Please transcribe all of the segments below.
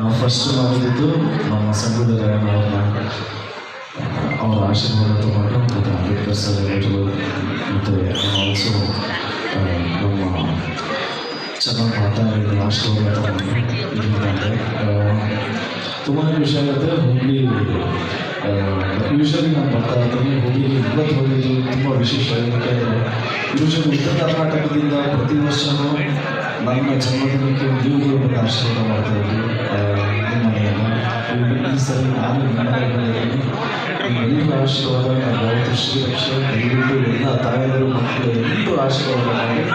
ನಾವು ಫಸ್ಟ್ ಮಾಡಿದ್ದು ನಮ್ಮ ಸಂಗೊಳ್ಳಿ ಅವ್ರನ್ನ ಅವರ ಆಶೀರ್ವಾದ ತಗೊಂಡು ಮತ್ತು ಅಂಬೇಡ್ಕರ್ ಸರ್ ಅವರು ಮತ್ತು ಆಲ್ಸೋ ನಮ್ಮ ಚೆನ್ನಾಗಿ ಮಾತಾಡಿದ ಆಶೀರ್ವಾದ ತಗೊಂಡು ಇಲ್ಲಿ ಬಂದೆ ತುಂಬಾ ವಿಷಯ ಆಗುತ್ತೆ ಹುಬ್ಳಿ ಯೂಶಲಿ ನಾನು ಬರ್ತಾ ಇದ್ದೀನಿ ಹುಬ್ಳಿ ಇವತ್ತು ಹೋಗಿದ್ದು ತುಂಬ ವಿಶೇಷ ಏನಕ್ಕೆ ಯೂಶಲಿ ಉತ್ತರ ಕರ್ನಾಟಕದಿಂದ ಪ್ರತಿ ವರ್ಷವೂ ನನ್ನ ಜನ್ಮದಿನಕ್ಕೆ ನೀವು ಬಂದು ಆಶೀರ್ವಾದ ಮಾಡ್ತಾ ನಿಮ್ಮ ಈ ಸರಿ ನಾನು ನಿಮ್ಮ ಮನೆಗೆ ಬಂದಿದ್ದೀನಿ ಎಲ್ಲರೂ ಆಶೀರ್ವಾದ ನಾವು ಶ್ರೀರಕ್ಷೆ ದಯವಿಟ್ಟು ಎಲ್ಲ ತಾಯಂದಿರು ಮಕ್ಕಳು ಎಲ್ಲರೂ ಆಶೀರ್ವಾದ ಮಾಡಿ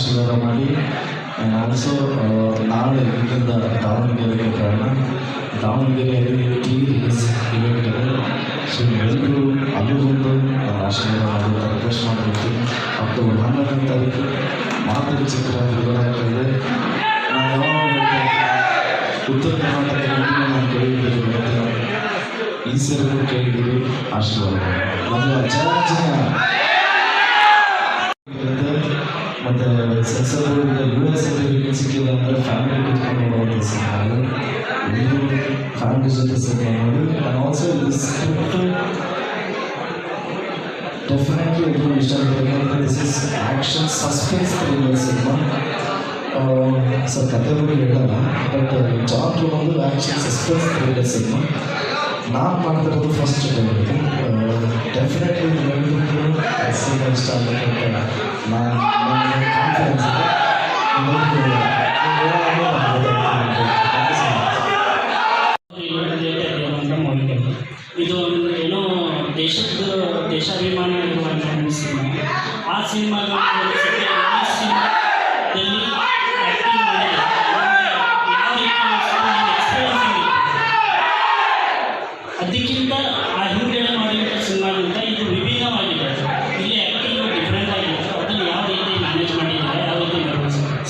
ಆಶೀರ್ವಾದ ಮಾಡಿ. ಆಲ್ಸೋ ನಾಳೆ ಇಲ್ಲಿಂದ ದಾವಣಗೆರೆಗೆ ಪ್ರಯಾಣ ದಾವಣಗೆರೆಯಲ್ಲಿ ಟಿ ಎಸ್ ಇವೆಂಟ್ ಸೊ ಎಲ್ಲರೂ ಅಲ್ಲಿ ಬಂದು ಆಶೀರ್ವಾದ ಮಾಡಿ ರಿಕ್ವೆಸ್ಟ್ ಮಾಡಬೇಕು. ಅಕ್ಟೋಬರ್ ಹನ್ನೊಂದನೇ ತಾರೀಕು ಮಾತೃ ಚಿತ್ರ ಬಿಡುಗಡೆ ನಾನು ಉತ್ತರ ಕರ್ನಾಟಕದಲ್ಲಿ ನಾನು ಕೇಳಿದ್ದೀನಿ. ಈ ಸರಿ ಕೇಳಿದ್ದೀವಿ ಆಶೀರ್ವಾದ. ಮಾಡಿ ಮೊದಲು ಜನ ಮತ್ತು ಸೆನ್ಸರ್ಗಳಿಂದ ಯು ಎಸ್ ಅಲ್ಲಿ ಸಿಕ್ಕಿಲ್ಲ ಅಂದರೆ ಫ್ಯಾಮಿಲಿ ಕುತ್ಕೊಂಡು ಹೋಗುವಂಥ ಸಿನಿಮಾ ಎಲ್ಲರೂ ಫ್ಯಾಮಿಲಿ ಜೊತೆ ಸಿನಿಮಾ ನೋಡಿ ಆ್ಯಂಡ್ ಆಲ್ಸೋ ದಿಸ್ ಡೆಫಿನೆಟ್ಲಿ ಎಲ್ಲರೂ ಇಷ್ಟ ಆಗುತ್ತೆ this is action suspense thriller cinema sir ಕತೆ ಬಗ್ಗೆ ಹೇಳಲ್ಲ ಬಟ್ ಜಾನ್ ಒಂದು ಆ್ಯಕ್ಷನ್ ಸಸ್ಪೆನ್ಸ್ ಥ್ರಿಲ್ಲರ್ ಸಿನಿಮಾ ನಾನು ಮಾಡ್ತಿರೋದು ಫಸ್ಟ್ ಡೆಫಿನೆಟ್ಲಿ ಕಾನ್ಫಿಡೆನ್ಸ್ ಇದು ಏನೋ ದೇಶದ ದೇಶಾಭಿಮಾನ ಇರುವಂಥ ಒಂದು ಸಿನಿಮಾ ಆ ಸಿನಿಮಾದಲ್ಲಿ ಅದಕ್ಕಿಂತ ಆ ಹಿಂದೆ ಮಾಡಿರೋ ಸಿನಿಮಾದಿಂದ ನಿರ್ವಹಿಸಿದ್ದಾರೆ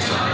Israel.